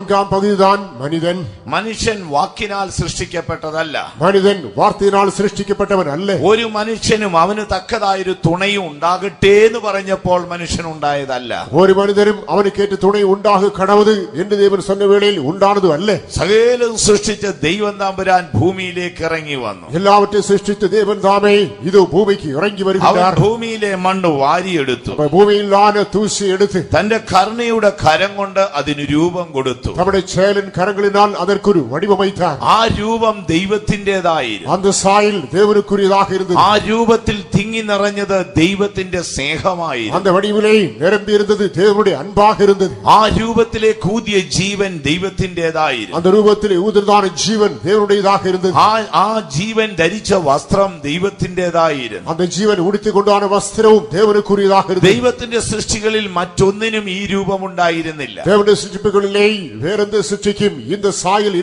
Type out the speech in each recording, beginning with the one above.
നാം പതിതാൻ മനുതൻ. മനുഷ്യൻ വാക്കിനാൽ സൃഷ്ടിക്കപ്പെട്ടതല്ല. മനുതൻ വാർത്തയിനാൽ സൃഷ്ടിക്കപ്പെട്ടവനല്ലേ. ഒരു മനുഷ്യനും അവന് തക്കതായൊരു തുണയും ഉണ്ടാകട്ടെ എന്ന് പറഞ്ഞപ്പോൾ മനുഷ്യൻ ഉണ്ടായതല്ല ഒരു മനുതനും അവന് കേട്ട് തുണ ഉണ്ടാക എന്റെ ദൈവൻ സ്വന്തവേളയിൽ ഉണ്ടാണതും അല്ലേ സകലും സൃഷ്ടിച്ച ദൈവം താമ്പുരാൻ ഭൂമിയിലേക്ക് ഇറങ്ങി വന്നു. എല്ലാവറ്റും സൃഷ്ടിച്ച ദൈവൻ താമേ ഇത് ഭൂമിക്ക് ഇറങ്ങി വരും ഭൂമിയിലെ മണ്ണ് വാരിയെടുത്തു. ഭൂമിയിൽ ലാന തൂശി എടുത്ത് തന്റെ കർണിയുടെ കരം കൊണ്ട് അതിന് രൂപം കൊടുത്തു. தம்முடைய செயலின் கரங்களினால் அதற்கொரு வடிவமைத்தார் ആ രൂപം ദൈവത്തിൻ്റെതായിരുന്നു அந்த சாயல் தேவனுக்குரியதாக இருந்தது ആ രൂപത്തിൽ തിങ്ങി നിറഞ്ഞത് ദൈവത്തിന്റെ സ്നേഹമായിരുന്നു அந்த வடிவிலே நிரம்பி இருந்தது தேவனுடைய அன்பாக இருந்தது ആ രൂപത്തിലെ കൂതിയ ജീവൻ ദൈവത്തിൻ്റെതായിരുന്നു அந்த ரூபத்திலே ஊதுதான ஜீவன் தேவனுடையதாக இருந்தது ആ ആ ജീവൻ ധരിച്ച വസ്ത്രം ദൈവത്തിൻ്റെതായിരുന്നു அந்த ஜீவன் உடுத்திக் கொண்டான வஸ்திரமும் தேவனுக்குரியதாக இருந்தது ദൈവത്തിന്റെ സൃഷ്ടികളിൽ മറ്റൊന്നിനും ഈ രൂപമുണ്ടായിരുന്നില്ല தேவனுடைய சிருஷ்டிப்புகளிலே വേറെന്ത് സൃഷ്ടിക്കും? ഇന്ന് സായിൽ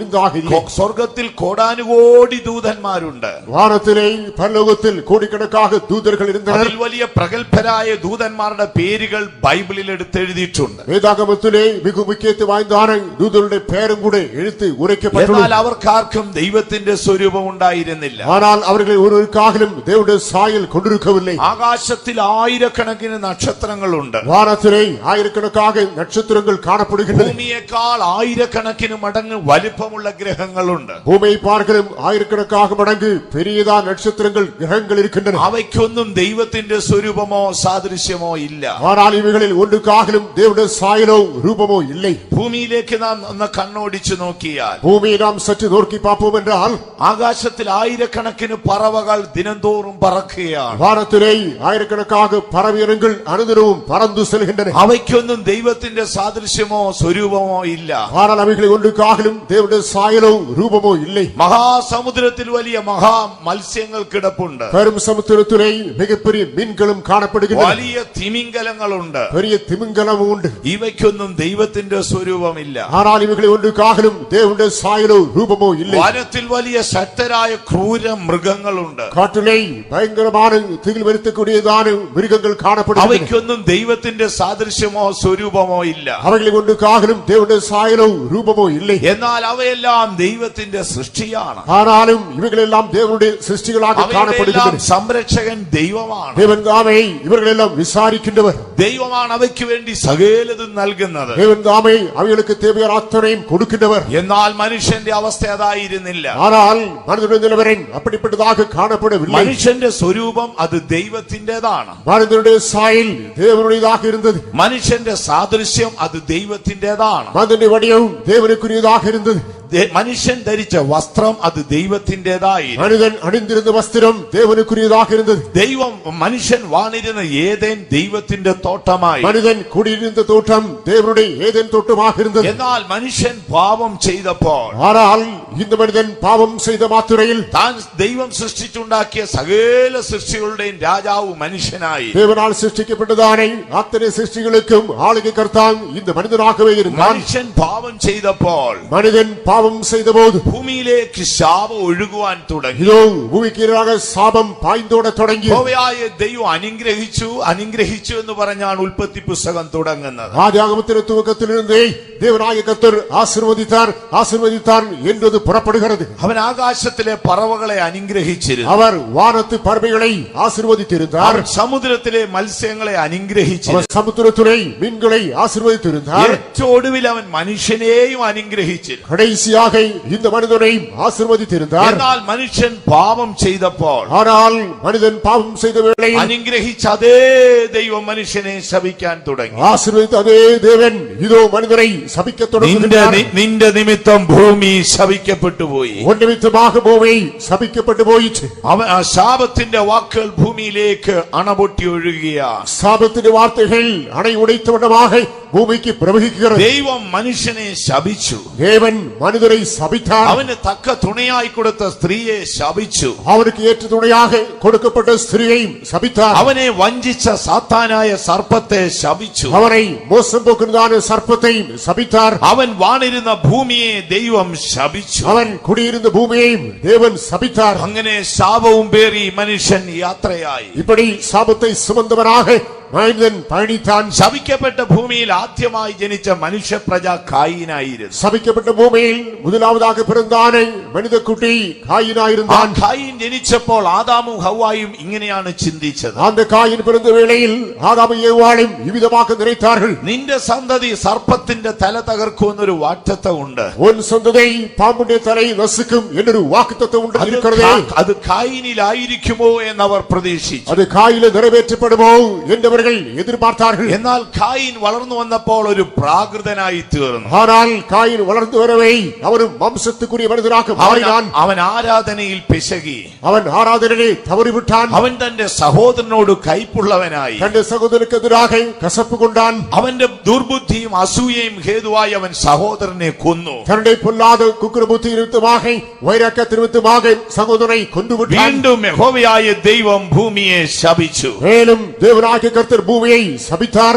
സ്വർഗത്തിൽ കോടാനുകോടി ദൂതന്മാരുണ്ട്. വാനത്തിലെ പരലോകത്തിൽ കോടിക്കണക്കാക ദൂതർകൾ വലിയ പ്രഗത്ഭരായ ദൂതന്മാരുടെ പേരുകൾ ബൈബിളിൽ എടുത്തെഴുതിയിട്ടുണ്ട്. വേദാഗമത്തിലെ മികുമുഖ്യത്തെ വായന ദൂതരുടെ പേരും കൂടെ എഴുത്ത് ഉരയ്ക്കപ്പെട്ടു. അവർക്കാർക്കും ദൈവത്തിന്റെ സ്വരൂപം ഉണ്ടായിരുന്നില്ല. ആനാൽ അവരുടെ ഓരോരുക്കാകിലും ദൈവയുടെ സായിൽ കൊണ്ടിരിക്കവില്ലേ? ആകാശത്തിൽ ആയിരക്കണക്കിന് നക്ഷത്രങ്ങളുണ്ട്. വാനത്തിലെ ആയിരക്കണക്കാകെ നക്ഷത്രങ്ങൾ കാണപ്പെടുന്നു ഭൂമിയേക്കാൾ ആയിരക്കണക്കിന് മടങ്ങ് വലിപ്പമുള്ള ഗ്രഹങ്ങളുണ്ട് பூமியை பார்க்கலும் ஆயிரக்கணக்காக மடங்கு பெரியதா நட்சத்திரங்கள் கிரகங்கள் இருக்கின்றன അവയ്ക്കൊന്നും ദൈവത്തിന്റെ സ്വരൂപമോ സാദൃശ്യമോ ഇല്ല ஆனால் இவைகளில் ஒன்றுக்காகிலும் தேவனுடைய சாயலோ ரூபமோ இல்லை ഭൂമിയിലേക്ക് നാം ഒന്ന് കണ്ണോടിച്ചു നോക്കിയാൽ பூமியை நாம் சற்று நோக்கி பார்ப்போம் என்றால் ആകാശത്തിൽ ആയിരക്കണക്കിന് പറവകൾ ദിനംതോറും പറക്കുകയാണ് வானத்திலே ஆயிரக்கணக்காக பறவையினங்கள் அனுதினமும் பறந்து செல்கின்றன അവയ്ക്കൊന്നും ദൈവത്തിന്റെ സാദൃശ്യമോ സ്വരൂപമോ ഇല്ല ஆனால் அவைகளில் ஒன்றுக்காகிலும் தேவனுடைய சாயலோ ரூபமோ இல்லை മഹാസമുദ്രത്തിൽ വലിയ മഹാ മത്സ്യങ്ങൾ കിടപ്പുണ്ട് பெரும் சமுத்திரத்திலே மிகப்பெரிய மீன்களும் காணப்படுகின்றன വലിയ തിമിംഗലങ്ങളുണ്ട് பெரிய திமிங்கலமும் உண்டு ഇവയ്ക്കൊന്നും ദൈവത്തിന്റെ സ്വരൂപമില്ല ஆனால் இவைகளில் ஒன்றுக்காகிலும் தேவனுடைய சாயலோ ரூபமோ இல்லை വനത്തിൽ വലിയ ശക്തരായ ക്രൂര മൃഗങ്ങളുണ്ട് காட்டிலே பயங்கரமான திகில் வருத்தக்கூடியதான மிருகங்கள் காணப்படுகின்றன അവയ്ക്കൊന്നും ദൈവത്തിന്റെ സാദൃശ്യമോ സ്വരൂപമോ ഇല്ല அவைகளில் ஒன்றுக்காகிலும் தேவனுடைய சாயலோ ആകാരവും രൂപമോ ഇല്ലേ? എന്നാൽ അവയെല്ലാം ദൈവത്തിന്റെ സൃഷ്ടിയാണ്. ആനാലും ഇവകളെല്ലാം ദേവരുടെ സൃഷ്ടികളാക്കി കാണപ്പെടുന്നു സംരക്ഷകൻ ദൈവമാണ്. ദേവൻ താമേ ഇവകളെല്ലാം വിസാരിക്കുന്നവർ ദൈവമാണ് അവയ്ക്ക് വേണ്ടി സകലതും നൽകുന്നത്. ദേവൻ താമേ അവകൾക്ക് തേവയർ കൊടുക്കുന്നവർ. എന്നാൽ മനുഷ്യന്റെ അവസ്ഥ അതായിരുന്നില്ല. ആനാൽ മനുഷ്യരുടെ നിലവരം അപ്പടിപ്പെട്ടതാക കാണപ്പെടവില്ല? മനുഷ്യന്റെ സ്വരൂപം അത് ദൈവത്തിന്റേതാണ് മനുഷ്യരുടെ സായിൽ ദേവനുടേതാക മനുഷ്യന്റെ സാദൃശ്യം അത് ദൈവത്തിന്റേതാണ് മനുഷ്യന്റെ வடிவம் தேவனுக்குரியதாக இருந்தது. ദേ- മനുഷ്യൻ ധരിച്ച വസ്ത്രം അത് ദൈവത്തിന്റേതായി மனிதன் அணிந்திருந்த வஸ்திரம் தேவனுக்குரியதாக இருந்தது ദൈവം മനുഷ്യൻ വാണിരുന്ന ഏതേൻ ദൈവത്തിന്റെ തോട്ടമായി மனிதன் குடியிருந்த தோட்டம் தேவனுடைய ஏதேன் தோட்டமாக இருந்தது എന്നാൽ മനുഷ്യൻ പാപം ചെയ്തപ്പോൾ ஆனால் இந்த மனிதன் பாவம் செய்த மாத்திரையில் താൻ ദൈവം സൃഷ്ടിച്ചുണ്ടാക്കിയ സകല സൃഷ്ടികളുടെയും രാജാവ് മനുഷ്യനായി தேவனால் சிருஷ்டிக்கப்பட்டதானே அத்தனை சிருஷ்டிகளுக்கும் ஆளுகை கர்த்தான் இந்த மனிதனாகவே இருந்தான் മനുഷ്യൻ പാപം ചെയ്തപ്പോൾ மனிதன் பாவம் செய்த போது ഭൂമിയിലേക്ക് ശാപം ഒഴുകുവാൻ തുടങ്ങി இதோ பூமிக்கு எதிராக சாபம் பாய்ந்தோட தொடங்கி യഹോവയായ ദൈവം അനുഗ്രഹിച്ചു അനുഗ്രഹിച്ചു എന്ന് പറഞ്ഞാണ് ഉൽപ്പത്തി പുസ്തകം തുടങ്ങുന്നത് ஆதியாகமத்தின் துவக்கத்திலிருந்தே தேவனாய கர்த்தர் ஆசீர்வதித்தார் ஆசீர்வதித்தார் என்பது புறப்படுகிறது അവൻ ആകാശത്തിലെ പറവകളെ അനുഗ്രഹിച്ചിരുന്നു அவர் வானத்து பறவைகளை ஆசீர்வதித்திருந்தார் അവൻ സമുദ്രത്തിലെ മത്സ്യങ്ങളെ അനുഗ്രഹിച്ചിരുന്നു அவர் சமுத்திரத்துறை மீன்களை ஆசீர்வதித்திருந்தார் ഏറ്റവും ഒടുവിൽ അവൻ മനുഷ്യനെയും അനുഗ്രഹിച്ചിരുന്നു கடைசியாக இந்த மனிதனையும் ஆசீர்வதித்திருந்தார் എന്നാൽ മനുഷ്യൻ പാപം ചെയ്തപ്പോൾ ஆனால் மனிதன் பாவம் செய்த வேளையில் അനുഗ്രഹിച്ച അതേ ദൈവം മനുഷ്യനെ ശപിക്കാൻ തുടങ്ങി ஆசீர்வதித்த அதே தேவன் இதோ மனிதனை சபிக்க നിന്റെ தொடங்குகிறார் നി- നിന്റെ നിമിത്തം ഭൂമി ശപിക്കപ്പെട്ടു പോയി ஒரு நிமித்தமாக பூமி சபிக்கப்பட்டு போயிற்று അവൻ ആ ശാപത്തിന്റെ വാക്കുകൾ ഭൂമിയിലേക്ക് അണപൊട്ടി ഒഴുകുകയാണ് சாபத்தின் வார்த்தைகள் அணை உடைத்த விடமாக பூமிக்கு பிரவகிக்கிறது ദൈവം മനുഷ്യനെ ശപിച്ചു தேவன் மனிதனை மனிதரை சபித்தார் അവന് തക്ക തുണയായി കൊടുത്ത സ്ത്രീയെ ശപിച്ചു அவனுக்கு ஏற்ற துணையாக கொடுக்கப்பட்ட ஸ்திரியையும் சபித்தார் അവനെ വഞ്ചിച്ച സാത്താനായ സർപ്പത്തെ ശപിച്ചു அவனை மோசம் போக்குறதான சர்ப்பத்தையும் சபித்தார் അവൻ വാണിരുന്ന ഭൂമിയെ ദൈവം ശപിച്ചു அவன் குடியிருந்த பூமியையும் தேவன் சபித்தார் അങ്ങനെ ശാപവും പേറി മനുഷ്യൻ യാത്രയായി இப்படி சாபத்தை சுமந்தவனாக ശവിക്കപ്പെട്ട ഭൂമിയിൽ ആദ്യമായി ജനിച്ച മനുഷ്യ പ്രജ കായിനായിരുന്നു ശവിക്കപ്പെട്ട ഭൂമിയിൽ മുതലാമതാക പിറന്താനെ മനുതക്കുട്ടി കായിനായിരുന്നു ആ കായിൻ ജനിച്ചപ്പോൾ ആദാമും ഹവായും ഇങ്ങനെയാണ് ചിന്തിച്ചത്. ആന്റെ കായിൻ പിറന്ന വേളയിൽ ആദാമും യഹ്വാളും വിവിധമാക്കി നിറയ്ത്താർകൾ നിന്റെ സന്തതി സർപ്പത്തിന്റെ തല തകർക്കുമെന്നൊരു വാറ്റത്വമുണ്ട് ഉൻ സന്തതി പാമ്പിന്റെ തലയിൽ നശിക്കും എന്നൊരു വാക്തത്വമുണ്ട് അത് കായിനിലായിരിക്കുമോ എന്നവർ പ്രതീക്ഷിച്ചു. അത് കായിലെ നിറവേറ്റപ്പെടുമോ എന്നവർ என்றவர்கள் எதிர்பார்த்தார்கள் എന്നാൽ കായിൻ വളർന്നു വന്നപ്പോൾ ഒരു പ്രാകൃതനായി തീർന്നു ஆனால் காயின் வளர்ந்து வரவே அவனும் வம்சத்துக்குரிய மனிதனாக അവൻ மாறினான் അവൻ ആരാധനയിൽ പിശകി அவன் ஆராதனையை தவறிவிட்டான் അവൻ തന്റെ സഹോദരനോട് കൈപ്പുള്ളവനായി தன் சகோதரனுக்கு எதிராக கசப்பு கொண்டான் അവന്റെ ദുർബുദ്ധിയും അസൂയയും ഹേതുവായി അവൻ സഹോദരനെ കൊന്നു தன்னுடைய பொல்லாத குக்குரபுத்தி நிமித்தமாக வைராக்க நிமித்தமாக சகோதரனை கொண்டு விட்டான் വീണ്ടും യഹോവയായ ദൈവം ഭൂമിയെ ശപിച്ചു மேலும் தேவனாகிய கர்த்தர்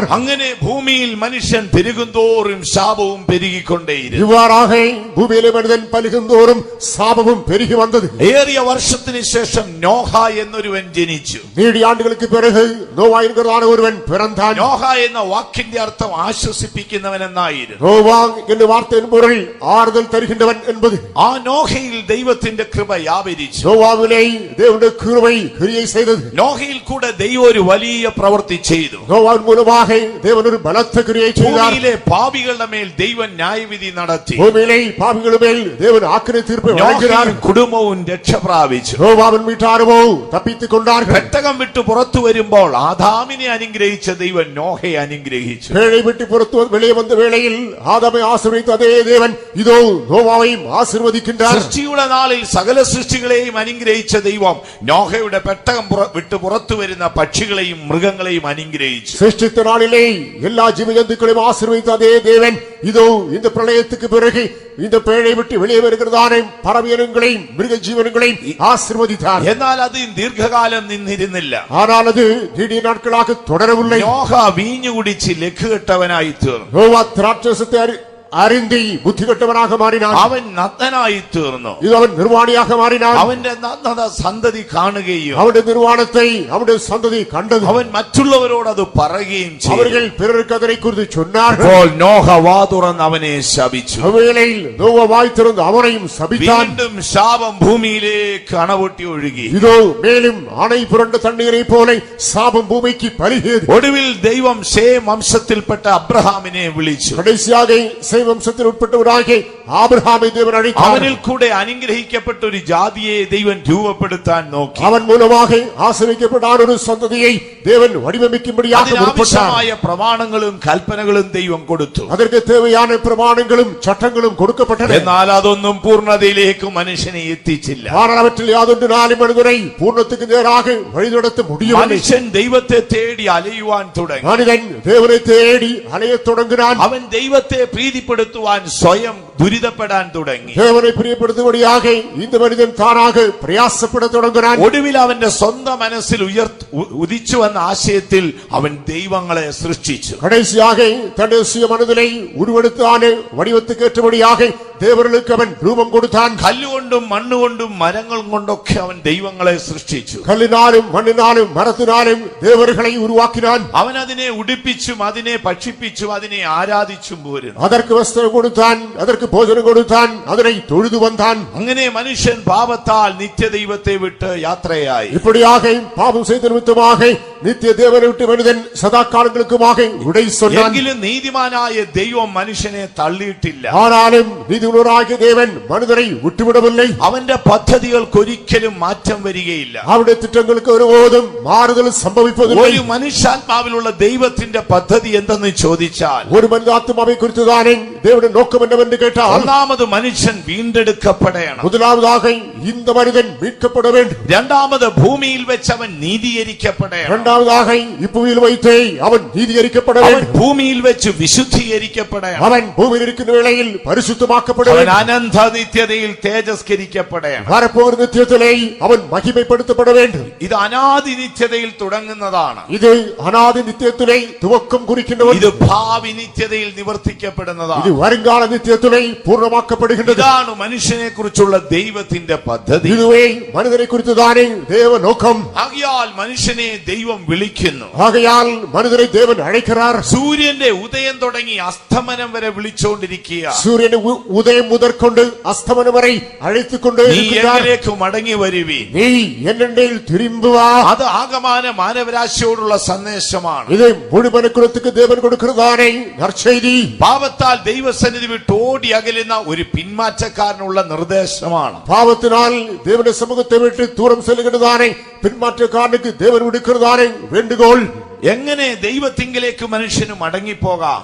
അങ്ങനെ ഭൂമിയിൽ മനുഷ്യൻ പെരുകുന്തോറും ശാപവും പെരുകിക്കൊണ്ടേയിരുന്നു. ഇവ്വാറാകെ ഭൂമിയിലെ മനുഷ്യൻ പലുകുന്തോറും ശാപവും പെരുകി വന്നത്. ഏറിയ വർഷത്തിന് ശേഷം നോഹ എന്നൊരുവൻ ജനിച്ചു. നീടി ആണ്ടുകൾക്ക് പിറകു നോവായിരുന്ന ഒരുവൻ പിറന്ത നോഹ എന്ന വാക്കിന്റെ അർത്ഥം ആശ്വസിപ്പിക്കുന്നവൻ എന്നായിരുന്നു. നോവ എന്ന വാർത്തയിൻ പൊരുൾ ആറുതൽ തരുകിன்றവൻ എൺപത് ആ നോഹയിൽ ദൈവത്തിന്റെ കൃപ യാപരിച്ചു നോവാവിനെ ദൈവന്റെ കൃപ ക്രിയ ചെയ്തത്. നോഹയിൽ കൂടെ ദൈവം ഒരു വലിയ പ്രവർത്തി ജോലി ചെയ്തു നോവാൻ മൂലമായി ദേവൻ ഒരു ബലത്തെ ഭൂമിയിലെ പാപികളുടെ മേൽ ദൈവൻ ന്യായവിധി നടത്തി. ഭൂമിയിലെ പാപികളുടെ മേൽ ദേവൻ ആക്രി തീർപ്പ് വഴങ്ങിനാർ കുടുംബവും രക്ഷ പ്രാപിച്ചു. നോവാവൻ വീട്ടാരമോ? തപ്പിത്തുകൊണ്ടാർ പെട്ടകം വിട്ടു പുറത്തു വരുമ്പോൾ ആദാമിനെ അനുഗ്രഹിച്ച ദൈവൻ നോഹയെ അനുഗ്രഹിച്ചു. വേളയെ വിട്ട് പുറത്തു വെളിയെ വന്ന വേളയിൽ ആദാമെ ആശ്രയിച്ച അതേ ദേവൻ ഇതോ നോവാവെയും ആശീർവദിക്കുന്ന സൃഷ്ടിയുടെ നാളിൽ സകല സൃഷ്ടികളെയും അനുഗ്രഹിച്ച ദൈവം നോഹയുടെ പെട്ടകം വിട്ടു പുറത്തു വരുന്ന പക്ഷികളെയും മൃഗങ്ങളെയും അനുഗ്രഹിച്ചു சிருஷ்டித்த நாளிலே எல்லா ஜீவஜந்துக்களையும் ஆசீர்வதித்த அதே தேவன் இதோ இந்த பிரளயத்துக்கு பிறகு இந்த பேழை விட்டு வெளியே வருகிறதான பறவையினங்களையும் மிருக ஜீவனங்களையும் ஆசீர்வதித்தார் എന്നാൽ അത് ദീർഘകാലം നിന്നിരുന്നില്ല ஆனால் அது திடீர் நாட்களாக தொடரவில்லை നോഹ വീഞ്ഞു കുടിച്ച് ലഘുകെട്ടവനായി തീർന്നു நோவா திராட்சசத்தை அறி- அறிந்தி புத்தி கெட்டவனாக மாறினான் അവൻ നഗ്നനായി തീർന്നു இது அவன் நிர்வாணியாக மாறினான் അവന്റെ നഗ്നത സന്തതി കാണുകയും அவனுடைய நிர்வாணத்தை அவனுடைய சந்ததி கண்டது അവൻ മറ്റുള്ളവരോട് അത് പറയുകയും ചെയ്തു அவர்கள் பிறருக்கு அதனை குறித்து சொன்னார்கள் അപ്പോൾ നോഹ വാ തുറന്ന് അവനെ ശപിച്ചു அவ்வேளையில் நோவா வாய் திறந்து அவனையும் சபித்தான் വീണ്ടും ശാപം ഭൂമിയിലേക്ക് അണപൊട്ടി ഒഴുകി இதோ மேலும் அணை புரண்ட தண்ணீரை போல சாபம் பூமிக்கு பலிகியது ഒടുവിൽ ദൈവം ഷേം വംശത്തിൽപ്പെട്ട അബ്രഹാമിനെ വിളിച്ചു கடைசியாக ഇസൈ വംശത്തിൽ ഉൾപ്പെട്ട ഒരാളെ ആബ്രഹാമെ ദൈവൻ അഴിച്ചു അവനിൽ കൂടെ അനുഗ്രഹിക്കപ്പെട്ട ഒരു ജാതിയെ ദൈവൻ രൂപപ്പെടുത്താൻ നോക്കി. അവൻ മൂലമാക ആശ്രയിക്കപ്പെടാൻ ഒരു സന്തതിയെ ദേവൻ വടിവമിക്കുമ്പടിയായ പ്രമാണങ്ങളും കൽപ്പനകളും ദൈവം കൊടുത്തു. അതിന് തേവയാണ് പ്രമാണങ്ങളും ചട്ടങ്ങളും കൊടുക്കപ്പെട്ടത്. എന്നാൽ അതൊന്നും പൂർണതയിലേക്ക് മനുഷ്യനെ എത്തിച്ചില്ല. മാറാവറ്റിൽ യാതൊന്നിനാലും മനുതരെ പൂർണത്തിക്ക് നേരാകെ വഴി നടത്തി മുടിയും മനുഷ്യൻ ദൈവത്തെ തേടി അലയുവാൻ തുടങ്ങി. മനുതൻ ദേവനെ തേടി അലയ തുടങ്ങാൻ അവൻ ദൈവത്തെ പ്രീതി പ്രീതിപ്പെടുത്തുവാൻ സ്വയം ദുരിതപ്പെടാൻ തുടങ്ങി தேவனை பிரியப்படுத்தும்படியாக இந்த மனிதன் தானாக பிரயாசப்பட தொடங்கினான் ഒടുവിൽ അവന്റെ സ്വന്തം മനസ്സിൽ ഉയർ ഉ- ഉദിച്ചു വന്ന ആശയത്തിൽ അവൻ ദൈവങ്ങളെ സൃഷ്ടിച്ചു கடைசியாக தன்னுடைய சுய மனதினை உருவெடுத்தான வடிவத்துக்கு ஏற்றபடியாக தேவர்களுக்கு அவன் ரூபம் கொடுத்தான் കല്ലുകൊണ്ടും മണ്ണുകൊണ്ടും മരങ്ങൾ കൊണ്ടൊക്കെ അവൻ ദൈവങ്ങളെ സൃഷ്ടിച്ചു கல்லினாலும் மண்ணினாலும் மரத்தினாலும் தேவர்களை உருவாக்கினான் അവൻ അതിനെ ഉടുപ്പിച്ചും അതിനെ ഭക്ഷിപ്പിച്ചും അതിനെ ആരാധിച്ചും പോരുന്നു அதற்கு வஸ்திரம் கொடுத்தான் அதற்கு போஜனம் கொடுத்தான் அதனை தொழுது வந்தான் അങ്ങനെ മനുഷ്യൻ പാപത്താൽ നിത്യദൈവത്തെ വിട്ട് യാത്രയായി இப்படியாக பாவம் செய்த நிமித்தமாக நித்திய தேவனை விட்டு மனிதன் சதா காலங்களுக்குமாக உடை சொன்னான் എങ്കിലും നീതിമാനായ ദൈവം മനുഷ്യനെ തള്ളിയിട്ടില്ല ஆனாலும் நீதியுள்ளவராகிய தேவன் மனிதனை விட்டுவிடவில்லை അവന്റെ പദ്ധതികൾക്ക് ഒരിക്കലും മാറ്റം വരികയില്ല அவருடைய திட்டங்களுக்கு ஒருபோதும் மாறுதல் சம்பவிப்பதில்லை ഒരു മനുഷ്യാത്മാവിലുള്ള ദൈവത്തിന്റെ പദ്ധതി എന്തെന്ന് ചോദിച്ചാൽ ஒரு மனித ஆத்மாவை குறித்துதானே தேவனுடைய நோக்கம் என்னவென்று கேட்டால் ഒന്നാമത് മനുഷ്യൻ വീണ്ടെടുക്കപ്പെടണം முதலாவதாக இந்த மனிதன் மீட்கப்பட வேண்டும் രണ്ടാമത് ഭൂമിയിൽ വെച്ച് അവൻ നീതീകരിക്കപ്പെടണം இரண்டாவதாக இப்புவியில் வைத்தே அவன் நீதிகரிக்கப்பட അവൻ வேண்டும் ഭൂമിയിൽ വെച്ച് വിശുദ്ധീകരിക്കപ്പെടണം அவன் பூமியில் இருக்கின்ற வேளையில் பரிசுத்தமாக்கப்பட അവൻ வேண்டும் അനന്ത നിത്യതയിൽ തേജസ്കരിക്കപ്പെടണം வரப்போகிற நித்தியத்திலே அவன் மகிமைப்படுத்தப்பட வேண்டும் ഇത് അനാദി നിത്യതയിൽ തുടങ്ങുന്നതാണ് இது அனாதி நித்தியத்திலே துவக்கம் குறிக்கின்றவன் ഇത് ഭാവി നിത്യതയിൽ നിവർത്തിക്കപ്പെടുന്നതാണ് இது வருங்கால நித்தியத்திலே பூர்ணமாக்கப்படுகின்றது ഇതാണ് മനുഷ്യനെ കുറിച്ചുള്ള ദൈവത്തിന്റെ പദ്ധതി இதுவே மனிதனை குறித்துதானே தேவ நோக்கம் ആകിയാൽ മനുഷ്യനെ ദൈവം വിളിക്കുന്നു ஆகையால் மனிதனை தேவன் அழைக்கிறார் സൂര്യന്റെ ഉദയം തുടങ്ങി അസ്തമനം വരെ വിളിച്ചുകൊണ്ടിരിക്കുക சூரியன் உ- உதயம் முதற்கொண்டு அஸ்தமனம் வரை அழைத்துக் கொண்டு നീ இருக்கிறார் എങ്കിലേക്ക് മടങ്ങി വരുവി நீ என்னென்றில் திரும்பி வா അത് ആകമാന മാനവരാശിയോടുള്ള സന്ദേശമാണ് இது முழு மனுக்குலத்துக்கு தேவன் கொடுக்கிறதானே நற்செய்தி പാപത്താൽ ദൈവസന്നിധി വിട്ട് ഓടി അകലുന്ന ഒരു പിന്മാറ്റക്കാരനുള്ള നിർദ്ദേശമാണ് பாவத்தினால் தேவனுடைய சமூகத்தை விட்டு தூரம் செல்லுகிறதானே பின்மாற்றக்காரனுக்கு தேவன் விடுக்கிறதானே வேண்டுகோள் എങ്ങനെ ദൈവത്തിങ്കിലേക്ക് മനുഷ്യന് മടങ്ങിപ്പോകാം?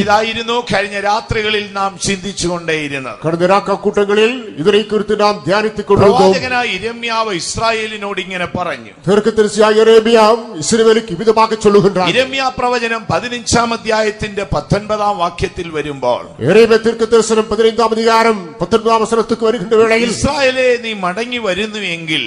ഇതായിരുന്നു കഴിഞ്ഞ രാത്രികളിൽ നാം ചിന്തിച്ചുകൊണ്ടേയിരുന്നത്. കടന്ന ഇതിനെ കുറിച്ച് നാം ധ്യാനിത്തുകൊണ്ടിരുന്നു ഇസ്രായേലിനോട് ഇങ്ങനെ പറഞ്ഞു. ദീർഘദർശിയായ ഇസ്രായേലിക്ക് പ്രവചനം പതിനഞ്ചാം അധ്യായത്തിന്റെ പത്തൊൻപതാം വാക്യത്തിൽ വരുമ്പോൾ പതിനഞ്ചാം അധികാരം പത്തൊൻപതാം അവസരത്തേക്ക് വരുന്ന വേളയിൽ ഇസ്രായേലെ നീ മടങ്ങി വരുന്നു എങ്കിൽ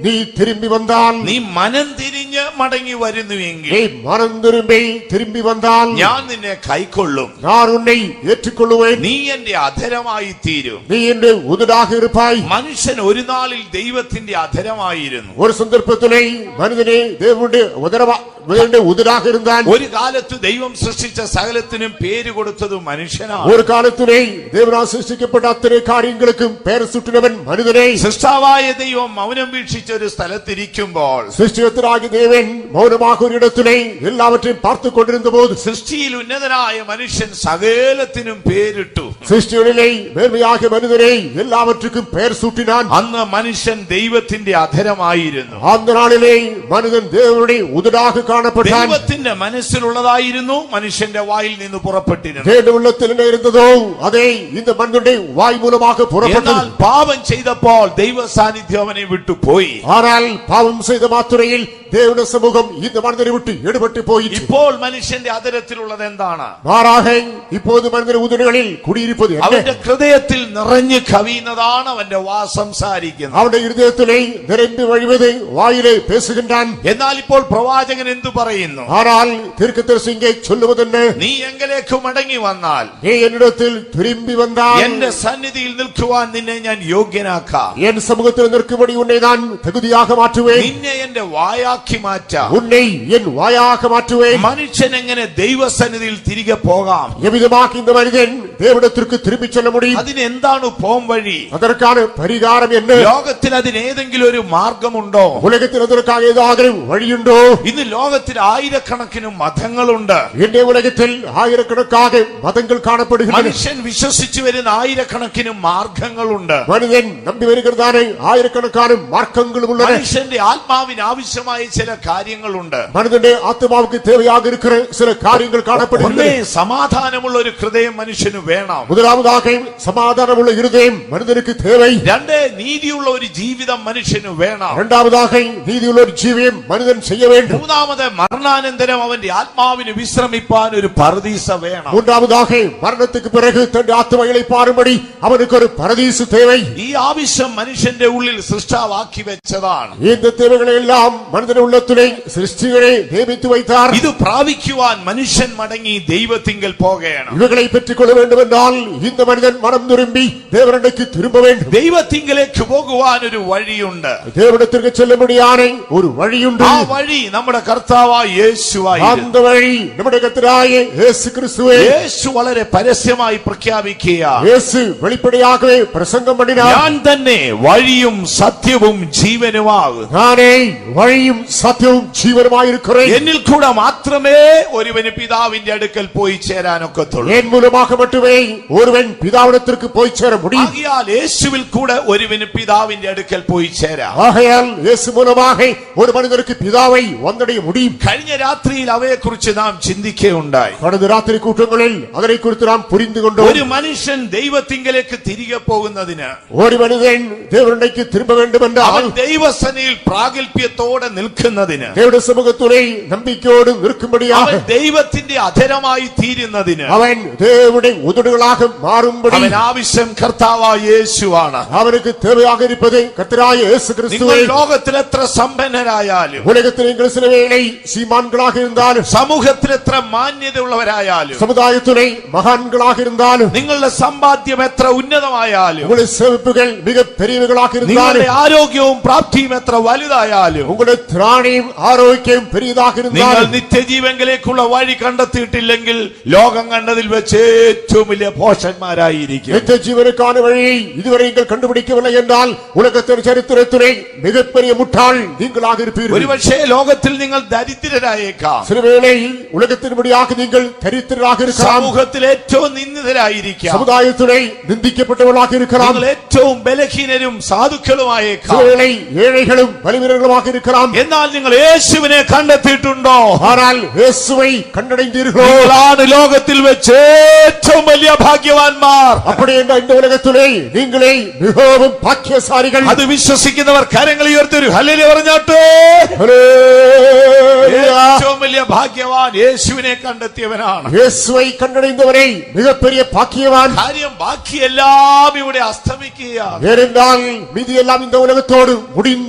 നീ திரும்பி வந்தால் നീ മനം തിരിഞ്ഞ് മടങ്ങി വരുന്നുവെങ്കിൽ நீ மனம் திரும்பி திரும்பி வந்தால் ഞാൻ നിന്നെ കൈക്കൊള്ളും நான் உன்னை ஏற்றுக்கொள்ளுவேன் നീ എന്റെ അധരമായി തീരും நீ என்று உதடாக இருப்பாய் മനുഷ്യൻ ഒരു നാളിൽ ദൈവത്തിന്റെ അധരമായിരുന്നു ஒரு சந்தர்ப்பத்திலே மனிதனே தேவனுடைய உதரவா தேவனுடைய உதடாக இருந்தான் ഒരു കാലത്ത് ദൈവം സൃഷ്ടിച്ച സകലത്തിനും പേര് കൊടുത്തത് മനുഷ്യനാണ് ஒரு காலத்திலே தேவனால் சிருஷ்டிக்கப்பட்ட அத்தனை காரியங்களுக்கும் பெயர் சுட்டினவன் மனிதனே സൃഷ്ടാവായ ദൈവം മൗനം വീക്ഷിച്ച ഒരു സ്ഥലത്തിരിക്കുമ്പോൾ சிருஷ்டிகத்தராகி தேவன் மௌனமாக ஒரு இடத்திலே எல்லாவற்றையும் பார்த்துக் கொண்டிருந்த போது സൃഷ്ടിയിൽ ഉന്നതനായ മനുഷ്യൻ സകലത്തിനും പേരിട്ടു சிருஷ்டிகளிலே மேன்மையாகிய மனிதனே எல்லாவற்றுக்கும் பெயர் சூட்டினான் അന്ന് മനുഷ്യൻ ദൈവത്തിന്റെ അധരമായിരുന്നു அந்த நாளிலே மனிதன் தேவனுடைய உதடாக காணப்பட்டான் ദൈവത്തിന്റെ മനസ്സിലുള്ളതായിരുന്നു മനുഷ്യന്റെ വായിൽ നിന്ന് പുറപ്പെട്ടിരുന്നു தேவனுடைய உள்ளத்தில் என்ன இருந்ததோ அதை இந்த மனிதனுடைய வாய் மூலமாக എന്നാൽ புறப்பட்டது പാപം ചെയ്തപ്പോൾ ദൈവ സാന്നിധ്യം അവനെ വിട്ടുപോയി എന്നാൽ പാവം ചെയ്ത മാത്രയിൽ ദൈവയുടെ സമൂഹം ഇന്ന് മനുഷ്യനെ വിട്ട് ഇടപെട്ട് പോയി ഇപ്പോൾ മനുഷ്യന്റെ അതിരത്തിലുള്ളത് എന്താണ്? മാറാഹെ ഇപ്പോൾ മനുഷ്യന്റെ ഉദരകളിൽ കുടിയിരിപ്പത് അവന്റെ ഹൃദയത്തിൽ നിറഞ്ഞു കവിയുന്നതാണ് അവന്റെ വാ സംസാരിക്കുന്നത്. അവന്റെ ഹൃദയത്തിലെ നിരമ്പി വഴിവത് വായിലെ പേസുകിണ്ടാൻ എന്നാൽ ഇപ്പോൾ പ്രവാചകൻ എന്തു പറയുന്നു? ആനാൽ തീർക്കദർശിയെ ചൊല്ലുവതെന്ന്? നീ എങ്കിലേക്ക് മടങ്ങി വന്നാൽ നീ എന്നിടത്തിൽ തുരുമ്പി വന്നാൽ. എന്റെ സന്നിധിയിൽ നിൽക്കുവാൻ നിന്നെ ഞാൻ യോഗ്യനാക്കാം. എൻ സമൂഹത്തിൽ നിൽക്കുപടി ഉണ്ടെ ഞാൻ തകുതിയാക தகுதியாக மாற்றுவேன் നിന്നെ എന്റെ വായാക്കി മാറ്റാം உன்னை என் வாயாக மாற்றுவேன் മനുഷ്യൻ എങ്ങനെ ദൈവസന്നിധിയിൽ തിരികെ പോകാം எவ்விதமாக இந்த மனிதன் தேவனிடத்திற்கு திரும்பி செல்ல முடியும் അതിന് എന്താണ് പോം വഴി அதற்கான பரிகாரம் என்ன ലോകത്തിൽ അതിന് ഏതെങ്കിലും ഒരു മാർഗമുണ്ടോ உலகத்தில் அதற்காக ஏதாவது வழியுண்டோ ഇന്ന് ലോകത്തിൽ ആയിരക്കണക്കിന് മതങ്ങളുണ്ട് இன்றைய உலகத்தில் ஆயிரக்கணக்காக மதங்கள் காணப்படுகின்றன മനുഷ്യൻ വിശ്വസിച്ചു വരുന്ന ആയിരക്കണക്കിന് മാർഗങ്ങളുണ്ട് மனிதன் நம்பி வருகிறதானே ஆயிரக்கணக்கான மார்க்கங்களும் உள்ளன മനുഷ്യന്റെ ആത്മാവിന് ആവശ്യമായ ചില കാര്യങ്ങളുണ്ട് மனிதனுடைய ஆத்மாவுக்கு தேவையாக இருக்கிற சில காரியங்கள் ഒന്നേ காணப்படுகின்றன സമാധാനമുള്ള ഒരു ഹൃദയം മനുഷ്യന് വേണം முதலாவதாக சமாதானமுள்ள இருதயம் மனிதனுக்கு தேவை രണ്ട് നീതിയുള്ള ഒരു ജീവിതം മനുഷ്യന് വേണം இரண்டாவதாக நீதியுள்ள ஒரு ஜீவியம் மனிதன் செய்ய வேண்டும் മൂന്നാമത് മരണാനന്തരം അവന്റെ ആത്മാവിന് വിശ്രമിപ്പാൻ ഒരു പർദീസ വേണം மூன்றாவதாக மரணத்துக்கு பிறகு தன் ஆத்மாவை பாரும்படி அவனுக்கு ஒரு பரதீசு தேவை ഈ ആവശ്യം മനുഷ്യന്റെ ഉള്ളിൽ സൃഷ്ടാവാക്കി വെച്ചതാണ് ഉള്ളതാണ് ദേവകളെല്ലാം മനുഷ്യന്റെ ഉള്ളത്തിലെ സൃഷ്ടികളെ നിയമിച്ചു വൈത്താർ ഇത് പ്രാപിക്കുവാൻ മനുഷ്യൻ മടങ്ങി ദൈവത്തിങ്കിൽ പോകുകയാണ് ഇവകളെ പറ്റിക്കൊള്ളവേണ്ടുവെന്നാൽ ഇന്ന് മനുഷ്യൻ മനം തുരുമ്പി ദേവരണ്ടയ്ക്ക് തിരുമ്പവേണ്ട ദൈവത്തിങ്കിലേക്ക് പോകുവാൻ ഒരു വഴിയുണ്ട്. ദേവടത്തിലേക്ക് ചെല്ലുമ്പോഴാണ് ഒരു വഴിയുണ്ട്. ആ വഴി നമ്മുടെ കർത്താവായി യേശുവായി. അന്ത വഴി നമ്മുടെ കത്തിനായ യേശു യേശു വളരെ പരസ്യമായി പ്രഖ്യാപിക്കുക യേശു വെളിപ്പടിയാകെ പ്രസംഗം ഞാൻ തന്നെ വഴിയും സത്യവും ജീവനുമാണ് ആത്മാവ് ഞാനേ വഴിയും സത്യവും ജീവനുമായിരിക്കുന്നു മാത്രമേ ഒരുവന് പിതാവിന്റെ അടുക്കൽ പോയി ചേരാനൊക്കത്തുള്ളൂ. എൻ ഒരുവൻ പിതാവിനത്തിലേക്ക് പോയി ചേര യേശുവിൽ കൂടെ ഒരുവന് പിതാവിന്റെ അടുക്കൽ പോയി ചേരാം. ആകയാൽ യേശു മൂലമാക ഒരു മനുഷ്യർക്ക് പിതാവായി വന്നടയും മുടിയും കഴിഞ്ഞ രാത്രിയിൽ അവയെ കുറിച്ച് നാം ചിന്തിക്കുകയുണ്ടായി. കടന്ന രാത്രി കൂട്ടങ്ങളിൽ അതിനെ കുറിച്ച് നാം പുരിന്തുകൊണ്ട്. ഒരു മനുഷ്യൻ ദൈവത്തിങ്കലേക്ക് തിരികെ പോകുന്നതിന് ഒരു മനുഷ്യൻ ദൈവരുടെ തിരുമ്പ വേണ്ടുമെന്ന് ദൈവസ് പ്രാർത്ഥനയിൽ പ്രാഗൽഭ്യത്തോടെ നിൽക്കുന്നതിന് ദൈവയുടെ സമൂഹത്തിലെ നമ്പിക്കോട് നിൽക്കുമ്പടിയാണ് ദൈവത്തിന്റെ അധരമായി തീരുന്നതിന് അവൻ ദേവയുടെ ഉതടുകളാക മാറുമ്പടി അവൻ ആവശ്യം കർത്താവായ യേശുവാണ്. അവർക്ക് തേവയാക ഇരിപ്പത് കർത്തരായ യേശു ക്രിസ്തു ലോകത്തിൽ എത്ര സമ്പന്നരായാലും ഉലകത്തിലെ ക്രിസ്തുവേളை സീമാൻകളാക ഇരുന്നാലും സമൂഹത്തിൽ എത്ര മാന്യത ഉള്ളവരായാലും സമുദായത്തിലെ മഹാൻകളാക ഇരുന്നാലും നിങ്ങളുടെ സമ്പാദ്യം എത്ര ഉന്നതമായാലും നിങ്ങളുടെ സേവിപ്പുകൾ മികപ്പെരിയവകളാക ഇരുന്നാലും ആരോഗ്യവും പ്രാപ്തിയും സൗഖ്യം എത്ര വലുതായാലും ഉങ്ങളുടെ ത്രാണിയും ആരോഗ്യം പെരിയതാക നിങ്ങൾ നിത്യജീവങ്കിലേക്കുള്ള വഴി കണ്ടെത്തിയിട്ടില്ലെങ്കിൽ ലോകം കണ്ടതിൽ വെച്ച് ഏറ്റവും വലിയ പോഷന്മാരായിരിക്കും. നിത്യജീവനക്കാണ് വഴി. ഇതുവരെ നിങ്ങൾ കണ്ടുപിടിക്കവില്ല എന്നാൽ ഉലകത്തിന്റെ ചരിത്രത്തിലെ മികപ്പെരിയ മുട്ടാൾ നിങ്ങളാക ഇരുപ്പീർ ഒരുപക്ഷെ ലോകത്തിൽ നിങ്ങൾ ദരിദ്രരായേക്കാം. ചില വേളയിൽ ഉലകത്തിനുപടിയാക്കി നിങ്ങൾ ദരിദ്രരാക സമൂഹത്തിൽ ഏറ്റവും നിന്ദിതരായിരിക്കാം. സമുദായത്തിലെ നിന്ദിക്കപ്പെട്ടവളാക്കിരിക്കണം ഏറ്റവും ബലഹീനരും സാധുക്കളുമായേക്കാം. ഏഴ് ஏழைகளும் பலிவீரர்களுமாக இருக்கலாம் എന്നാൽ നിങ്ങൾ യേശുവിനെ കണ്ടെത്തിയിട്ടുണ്ടോ ஆனால் இயேசுவை கண்டடைந்தீர்களோ നിങ്ങളാണ് ലോകത്തിൽ വെച്ച് ഏറ്റവും വലിയ ഭാഗ്യവാന്മാർ அப்படி என்ற இந்த உலகத்திலே நீங்களே மிகவும் பாக்கியசாலிகள் അത് വിശ്വസിക്കുന്നവർ കരങ്ങൾ ഉയർത്തൊരു ഹല്ലേലൂയ പറഞ്ഞാട്ടെ ஹல்லேலூயா. ഏറ്റവും വലിയ ഭാഗ്യവാൻ യേശുവിനെ കണ്ടെത്തിയവനാണ് இயேசுவை கண்டடைந்தவரை மிகப்பெரிய பாக்கியவான் കാര്യം ബാക്കിയെല്ലാം ഇവിടെ അസ്തമിക്കുകയാണ് ஏனென்றால் மீதி எல்லாம் இந்த உலகத்தோடு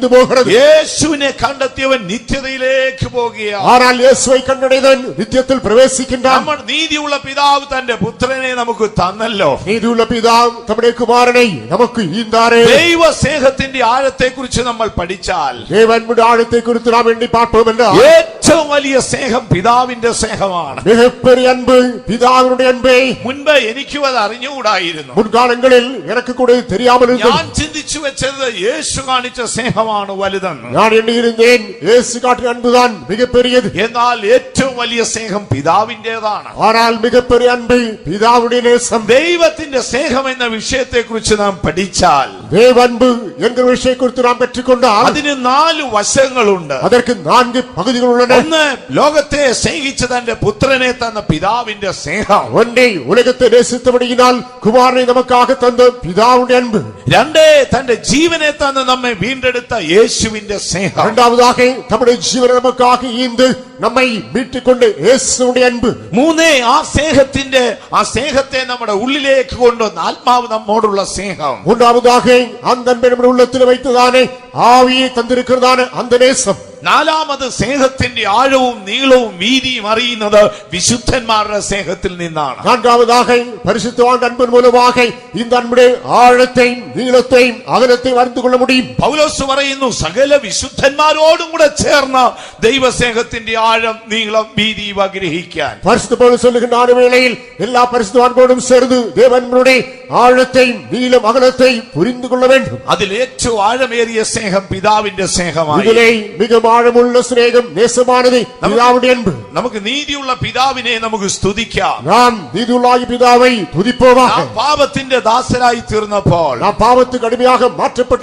முடிந்து போகிறது യേശുവിനെ കണ്ടെത്തിയവൻ നിത്യതയിലേക്ക് പോകുകയാണ് ஆனால் இயேசுவை கண்டடைந்தவன் நித்தியத்தில் பிரவேசிக்கின்றான் നമ്മൾ നീതിയുള്ള പിതാവ് തന്റെ പുത്രനെ നമുക്ക് തന്നല്ലോ நீதியுள்ள பிதா தம்முடைய குமாரனை நமக்கு ஈந்தாரே ദൈവ സ്നേഹത്തിന്റെ ആഴത്തെ കുറിച്ച് നമ്മൾ പഠിച്ചാൽ தேவன் ஆழத்தை குறித்து நாம் எண்ணி பார்ப்போம் என்றால் ഏറ്റവും വലിയ സ്നേഹം പിതാവിന്റെ സ്നേഹമാണ് மிகப்பெரிய அன்பு பிதாவினுடைய அன்பை മുൻപ് എനിക്കും അത് അറിഞ്ഞുകൂടായിരുന്നു முன்காலங்களில் எனக்கு கூட இது தெரியாமல் இருந்தது ഞാൻ ചിന്തിച്ചു വെച്ചത് യേശു കാണിച്ച സ്നേഹമാണ് വലുതെന്ന് நான் எண்ணியிருந்தேன் இயேசு காட்டின அன்புதான் மிகப்பெரியது എന്നാൽ ഏറ്റവും വലിയ സ്നേഹം പിതാവിന്റേതാണ് ஆனால் மிகப்பெரிய அன்பு பிதாவுடைய நேசம் ദൈവത്തിന്റെ സ്നേഹം എന്ന വിഷയത്തെ കുറിച്ച് നാം പഠിച്ചാൽ தேவ அன்பு என்கிற விஷயம் குறித்து நாம் பெற்றுக்கொண்டால் അതിന് നാല് വശങ്ങളുണ്ട് அதற்கு நான்கு பகுதிகள் உள்ளன ഒന്ന് ലോകത്തെ സ്നേഹിച്ച തന്റെ പുത്രനെ തന്ന പിതാവിന്റെ സ്നേഹം ஒன்றை உலகத்தை நேசித்தபடியினால் குமாரனை நமக்காக தந்த பிதாவுடைய அன்பு രണ്ട് തന്റെ ജീവനെ തന്ന് നമ്മെ വീണ്ടെടുത്ത യേശുവിന്റെ സ്നേഹം இரண்டாவதாக தம்முடைய ஜீவனை நமக்காக ஈந்து நம்மை மீட்டுக் கொண்டு இயேசுடைய அன்பு മൂന്ന് ആ സ്നേഹത്തിന്റെ ആ സ്നേഹത്തെ നമ്മുടെ ഉള്ളിലേക്ക് കൊണ്ടുവന്ന് ആത്മാവ് നമ്മോടുള്ള സ്നേഹം மூன்றாவதாக அந்த அன்பை நம்முடைய உள்ளத்தில் வைத்ததானே ஆவியை தந்திருக்கிறதான அந்த நேசம் നാലാമത് സ്നേഹത്തിന്റെ ആഴവും നീളവും വീതിയും അറിയുന്നത് വിശുദ്ധന്മാരുടെ സ്നേഹത്തിൽ നിന്നാണ് நான்காவதாக பரிசுத்தவான் அன்பின் மூலமாக இந்த அன்புடைய ஆழத்தையும் நீளத்தையும் அகலத்தையும் அறிந்து கொள்ள முடியும் പൗലോസ് പറയുന്നു സകല വിശുദ്ധന്മാരോടും കൂടെ ചേർന്ന് ദൈവസ്നേഹത്തിന്റെ ആഴം നീളം വീതിയും ആഗ്രഹിക്കാൻ பரிசுத்த பவுல் சொல்லுகின்ற வேளையில் எல்லா பரிசுத்தவான்களோடும் சேர்ந்து தேவனுடைய ஆழத்தையும் நீளம் அகலத்தையும் புரிந்து கொள்ள வேண்டும் അതിൽ ഏറ്റവും ആഴമേറിയ സ്നേഹം പിതാവിന്റെ സ്നേഹമായി இதிலே மிக ആഴമുള്ള സ്നേഹം നേസമാണത്. പിതാവിന്റെ അൻപ്. നമുക്ക് നീതിയുള്ള പിതാവിനെ നമുക്ക് സ്തുതിക്കാം. നാം നീതിയുള്ള പിതാവെ തുതിപ്പോവാം പാപത്തിന്റെ ദാസരായി തീർന്നപ്പോൾ ആ പാപത്ത് കടുമയാക മാറ്റപ്പെട്ട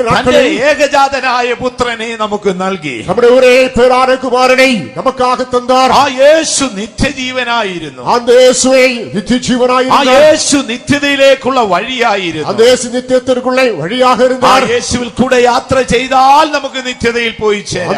ഏകജാതനായ പുത്രനെ നമുക്ക് നൽകി. നമ്മുടെ ഒരേ പേരാന കുമാരനെ. നമുക്കാകെ തന്നാർ ആ യേശു നിത്യജീവനായിരുന്നു. ആ യേശുവെ നിത്യജീവനായിരുന്നു. ആ യേശു നിത്യതയിലേക്കുള്ള വഴിയായിരുന്നു. ആ യേശു നിത്യത്തിലേക്കുള്ള വഴിയായിരുന്നു ആ യേശുവിൽ കൂടെ യാത്ര ചെയ്താൽ നമുക്ക് നിത്യതയിൽ പോയി ചേരാം.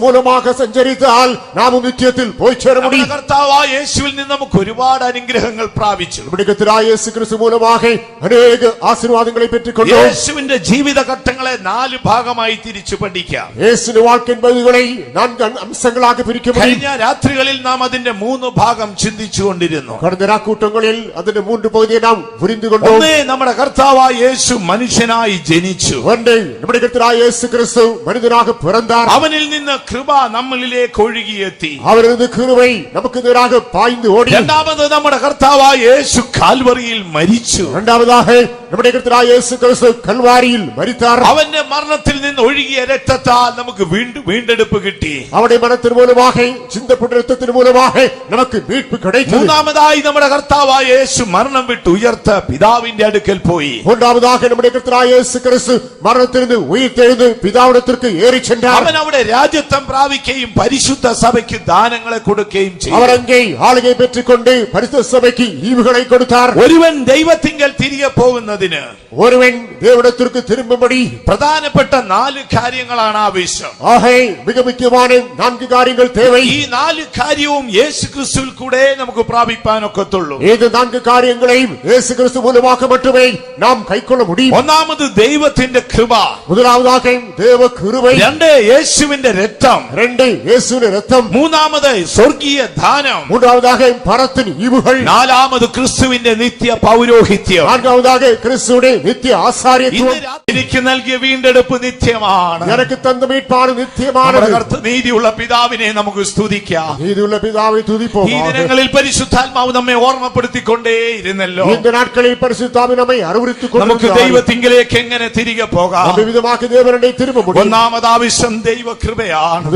மூலமாக சஞ்சரித்தால் நாமும் நித்தியத்தில் போய் சேர നമ്മുടെ முடியும் കർത്താവ് ആ യേശുവിൽ നിന്ന് നമുക്ക് ഒരുപാട് അനുഗ്രഹങ്ങൾ പ്രാപിച്ചു நம்முடைய கர்த்தராகிய இயேசு கிறிஸ்து மூலமாக அநேக ஆசீர்வாதங்களை பெற்றுக் கொண்டோம் യേശുവിന്റെ ജീവിതഘട്ടങ്ങളെ നാല് ഭാഗമായി തിരിച്ചു പഠിക്കാം இயேசுவின் வாழ்க்கையின் பகுதிகளை நான்கு அம்சங்களாக பிரிக்க முடியும் കഴിഞ്ഞ രാത്രികളിൽ നാം അതിന്റെ മൂന്ന് ഭാഗം ചിന്തിച്ചുകൊണ്ടിരുന്നു கடந்த ராக்கூட்டங்களில் അതിന്റെ மூன்று பகுதியை நாம் புரிந்து கொண்டோம் ഒന്ന് നമ്മുടെ കർത്താവായ യേശു മനുഷ്യനായി ജനിച്ചു ஒன்று நம்முடைய கர்த்தராகிய இயேசு கிறிஸ்து மனிதனாக பிறந்தார் അവനിൽ നിന്ന് கிருபா நம்மளிலே கொழுகியத்தி அவரது கிருபை நமக்கு எதிராக பாய்ந்து ஓடி இரண்டாவது நம்முடைய கர்த்தாவா இயேசு கால்வரியில் மரிச்சு இரண்டாவதாக നമ്മുടെ കർത്തനായ യേശു ക്രിസ്തു കൽവാരിയിൽ മരിത്താർ അവന്റെ മരണത്തിൽ നിന്ന് ഒഴുകിയ രക്തത്താൽ നമുക്ക് വീണ്ടും വീണ്ടെടുപ്പ് കിട്ടി അവരുടെ മരണത്തിന് മൂലമാകെ ചിന്തപ്പെട്ട രക്തത്തിന് മൂലമാകെ നമുക്ക് വീട്ട് കിടക്കും മൂന്നാമതായി നമ്മുടെ കർത്താവായ യേശു മരണം വിട്ട് ഉയർത്ത പിതാവിന്റെ അടുക്കൽ പോയി മൂന്നാമതാക നമ്മുടെ കർത്തനായ യേശു ക്രിസ്തു മരണത്തിൽ നിന്ന് ഉയർത്തെഴുന്ന് പിതാവിടത്തിലേക്ക് ഏറി ചെന്നാൽ അവൻ അവിടെ രാജ്യത്ത് പ്രാപിക്കുകയും പരിശുദ്ധ സഭയ്ക്ക് ദാനങ്ങളെ കൊടുക്കുകയും ചെയ്തു அவர் அங்கே ஆளுகை பெற்றுக் கொண்டு பரிசுத்த சபைக்கு ஈவுகளை கொடுத்தார் ഒരുവൻ ദൈവത്തിങ്കൽ തിരികെ പോകുന്നതിന് ஒருவன் தேவனிடத்திற்கு திரும்பும்படி പ്രധാനപ്പെട്ട നാല് കാര്യങ്ങളാണ് ആവശ്യം ஆக மிக முக்கியமான நான்கு காரியங்கள் தேவை ഈ നാല് കാര്യവും യേശു ക്രിസ്തുവിൽ കൂടെ നമുക്ക് പ്രാപിപ്പാൻ ഒക്കത്തുള്ളൂ இந்த நான்கு காரியங்களையும் இயேசு கிறிஸ்து மூலமாக மட்டுமே நாம் கைக்கொள்ள முடியும் ഒന്നാമത് ദൈവത്തിന്റെ കൃപ முதலாவதாக தேவ கிருபை രണ്ട് യേശുവിന്റെ രക്തം. രണ്ട് യേശുവിന്റെ രക്തം. മൂന്നാമത് സ്വർഗീയ ദാനം. മൂന്നാമതാകെ പണത്തിന് ഇവുകൾ നാലാമത് ക്രിസ്തുവിന്റെ നിത്യ പൗരോഹിത്യം. നാലാമതാകെ ക്രിസ്തുവിന്റെ നിത്യ ആസാര്യത്വം എനിക്ക് നൽകിയ വീണ്ടെടുപ്പ് നിത്യമാണ്. എനിക്ക് തന്ന വീട്ടാണ് നിത്യമാണ്. നീതിയുള്ള പിതാവിനെ നമുക്ക് സ്തുതിക്കാം. നീതിയുള്ള പിതാവിനെ സ്തുതിപ്പോ ഈ ദിനങ്ങളിൽ പരിശുദ്ധാത്മാവ് നമ്മെ ഓർമ്മപ്പെടുത്തിക്കൊണ്ടേയിരുന്നല്ലോ ഇന്ന് നാട്കളിൽ പരിശുദ്ധാത്മാവ് നമ്മെ അറിവുറുത്തിക്കൊണ്ട് നമുക്ക് ദൈവത്തിങ്കിലേക്ക് എങ്ങനെ തിരികെ പോകാം? വിവിധമാക്കി ദേവരുടെ തിരുമുടി. ഒന്നാമത് ആവശ്യം ദൈവകൃപയാ. കൃപയാണ്.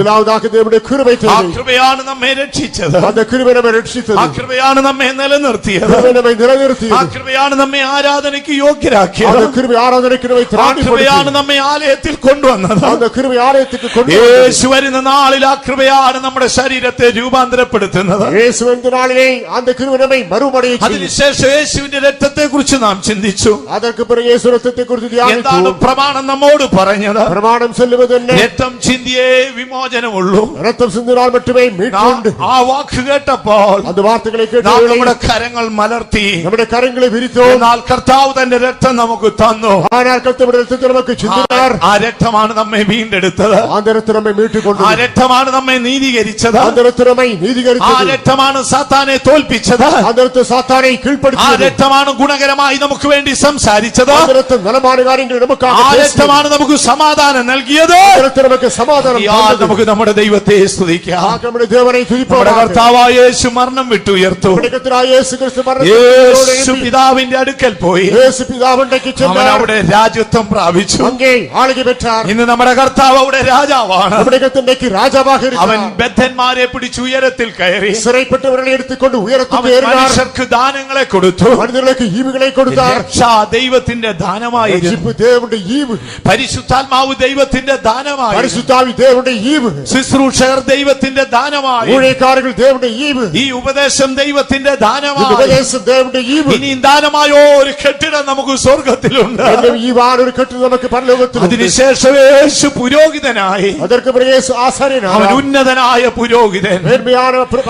ആ കൃപയാണ് നമ്മെ രക്ഷിച്ചത്. ആ കൃപയാണ് നമ്മെ നിലനിർത്തിയത്. ആ കൃപയാണ് നമ്മെ ആരാധനയ്ക്ക് യോഗ്യരാക്കിയത്. ആ കൃപയാണ് നമ്മെ ആലയത്തിൽ കൊണ്ടുവന്നത്. യേശു വരുന്ന നാളിൽ ആ കൃപയാണ് നമ്മുടെ ശരീരത്തെ രൂപാന്തരപ്പെടുത്തുന്നത്. അതിനുശേഷം യേശുവിന്റെ രക്തത്തെ കുറിച്ച് നാം ചിന്തിച്ചു. എന്താണ് പ്രമാണം നമ്മോട് പറഞ്ഞത്? പ്രമാണം രക്തം ചിന്തിയേ വിമോചനമുള്ളൂ. രക്തം ആ വാക്ക് കേട്ടപ്പോൾ നമ്മുടെ കരങ്ങൾ മലർത്തി. നമ്മുടെ കരങ്ങളെ വിരിച്ചു. എന്നാൽ കർത്താവ് തന്റെ രക്തം നമുക്ക് തന്നു. നമുക്ക് ചിന്തിനാർ ആ രക്തമാണ് നമ്മെ വീണ്ടെടുത്തത്. നമ്മെ ആ രക്തമാണ് നമ്മെ നീതീകരിച്ചത്. ആ രക്തമാണ് സാത്താനെ തോൽപ്പിച്ചത്. அந்த രക്തം ആ രക്തമാണ് ഗുണകരമായി നമുക്ക് വേണ്ടി സംസാരിച്ചത്. அந்த കാര്യങ്ങൾ ആ രക്തമാണ് നമുക്ക് സമാധാനം നൽകിയത്. നമുക്ക് സമാധാനം നമുക്ക് നമ്മുടെ ദൈവത്തെ സ്തുതിക്കാം. നമ്മുടെ ദേവനെ നമ്മുടെ കർത്താവായ യേശു മരണം വിട്ടുയർത്തു. യേശു പിതാവിന്റെ അടുക്കൽ പോയി. യേശു പിതാവിന്റെ അവൻ അവിടെ രാജ്യത്വം പ്രാപിച്ചു. ഇന്ന് നമ്മുടെ കർത്താവ് അവിടെ രാജാവാണ്. അവൻ ബദ്ധന്മാരെ പിടിച്ചു ഉയരത്തിൽ കയറി. സിറയിൽപ്പെട്ടവരെ എടുത്തുകൊണ്ട് ഉയരത്തിൽ മനുഷ്യർക്ക് ദാനങ്ങളെ കൊടുത്തു. മനുഷ്യർക്ക് ഈവുകളെ കൊടുത്തു രക്ഷ ദൈവത്തിന്റെ ദാനമായി പരിശുദ്ധാത്മാവ് ദൈവത്തിന്റെ ദാനമായി പരിശുദ്ധാവി ദൈവന്റെ ഈവ്. ശുശ്രൂഷകർ ദൈവത്തിന്റെ ദാനമായി. ഊഴിയക്കാരുകൾ ദേവന്റെ ഈവ്. ഈ ഉപദേശം ദൈവത്തിന്റെ ദാനമായി. ഉപദേശം ദേവന്റെ ഈവ്. ഇനി ദാനമായോ ഒരു കെട്ടിടം നമുക്ക് സ്വർഗത്തിലുണ്ട്. ഈ വാനൊരു കെട്ടിടം നമുക്ക് പരലോകത്തിൽ അതിനുശേഷം യേശു പുരോഹിതനായി. അതർക്ക് യേശു ആസാര്യനാണ്. അവൻ ഉന്നതനായ പുരോഹിതൻ.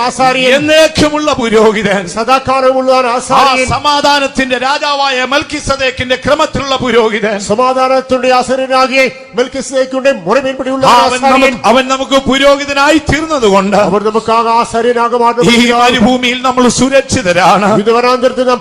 ആസാര്യൻ. എന്നേക്കുമുള്ള പുരോഹിതൻ. സദാകാലമുള്ള ആസാര്യൻ. സമാധാനത്തിന്റെ രാജാവായ മൽക്കിസദേക്കിന്റെ ക്രമത്തിലുള്ള പുരോഹിതൻ. സമാധാനത്തിന്റെ ആസാര്യനാകിയ മൽക്കിസദേക്കിന്റെ മുറിവിൻപിടിയുള്ള അവൻ നമുക്ക് അവൻ നമുക്ക് പുരോഹിതനായി തീർന്നതുകൊണ്ട് അവർ നമുക്ക് ആശാര്യനാകുമാറും ഈ മരുഭൂമിയിൽ നമ്മൾ സുരക്ഷിതരാണ്. ഇത് വരാന്തരത്തിൽ നാം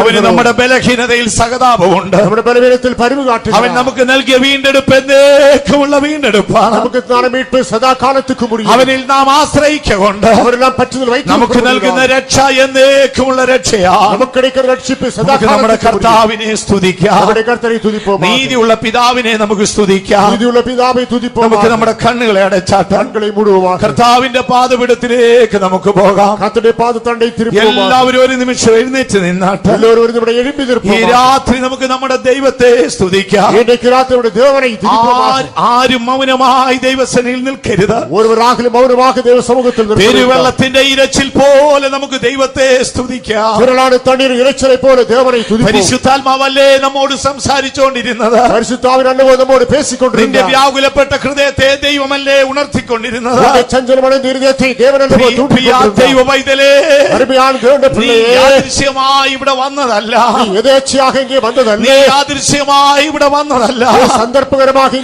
അവന് നമ്മുടെ ബലഹീനതയിൽ സഹതാപമുണ്ട്. നമ്മുടെ ബലഹീനത്തിൽ പരിവ് കാട്ടി അവൻ നമുക്ക് നൽകിയ വീണ്ടെടുപ്പ് എന്തേക്കുമുള്ള വീണ്ടെടുപ്പാണ്. നമുക്ക് മീട്ട് സദാകാലത്തേക്ക് മുറിയും. അവനിൽ നാം ആശ്രയിക്കൊണ്ട് അവരെല്ലാം പറ്റുന്ന നമുക്ക് നൽകുന്ന രക്ഷ എന്നേക്കുമുള്ള രക്ഷയാ നമുക്ക് രക്ഷിപ്പ് സദാകാലം നമ്മുടെ കർത്താവിനെ സ്തുതിക്കാം. നീതിയുള്ള പിതാവിനെ നമുക്ക് സ്തുതിക്കാം. നീതിയുള്ള പിതാവിനെ സ്തുതിപ്പോ നമുക്ക് നമ്മുടെ കണ്ണുകളെ വേളയുടെ ചാട്ടാൻകളെ മുഴുവൻ. കർത്താവിന്റെ പാതപിടത്തിലേക്ക് നമുക്ക് പോകാം. കർത്തയുടെ പാദത്തണ്ടേ എല്ലാവരും ഒരു നിമിഷം എഴുന്നേറ്റ് നിന്നാട്ട്. എല്ലാവരും ഒരു നമ്മുടെ എഴുമ്പി ഈ രാത്രി നമുക്ക് നമ്മുടെ ദൈവത്തെ സ്തുതിക്കാം. രാത്രിയുടെ ദേവനെ ആരും മൗനമായി ദൈവസനയിൽ നിൽക്കരുത്. ഒരുവരാകിലും മൗനമാക്കി ദൈവസമൂഹത്തിൽ പെരുവെള്ളത്തിന്റെ ഇരച്ചിൽ പോലെ നമുക്ക് ദൈവത്തെ സ്തുതിക്കാം. കുരളാണ് തണ്ണീർ ഇരച്ചിലെ പോലെ ദേവനെ പരിശുദ്ധാത്മാവല്ലേ നമ്മോട് സംസാരിച്ചുകൊണ്ടിരുന്നത് പരിശുദ്ധാവിനല്ലോ നമ്മോട് പേശിക്കൊണ്ടിരുന്നത് നിന്റെ വ്യാകുലപ്പെട്ട ഹൃദയത്തെ ദൈവമല്ല അല്ലേ ഉണർത്തിക്കൊണ്ടിരുന്നത്? യാദൃശ്യമായി ഇവിടെ വന്നതല്ല. നീ യാദൃശ്യമായി ഇവിടെ വന്നതല്ല. സന്ദർഭകരമായി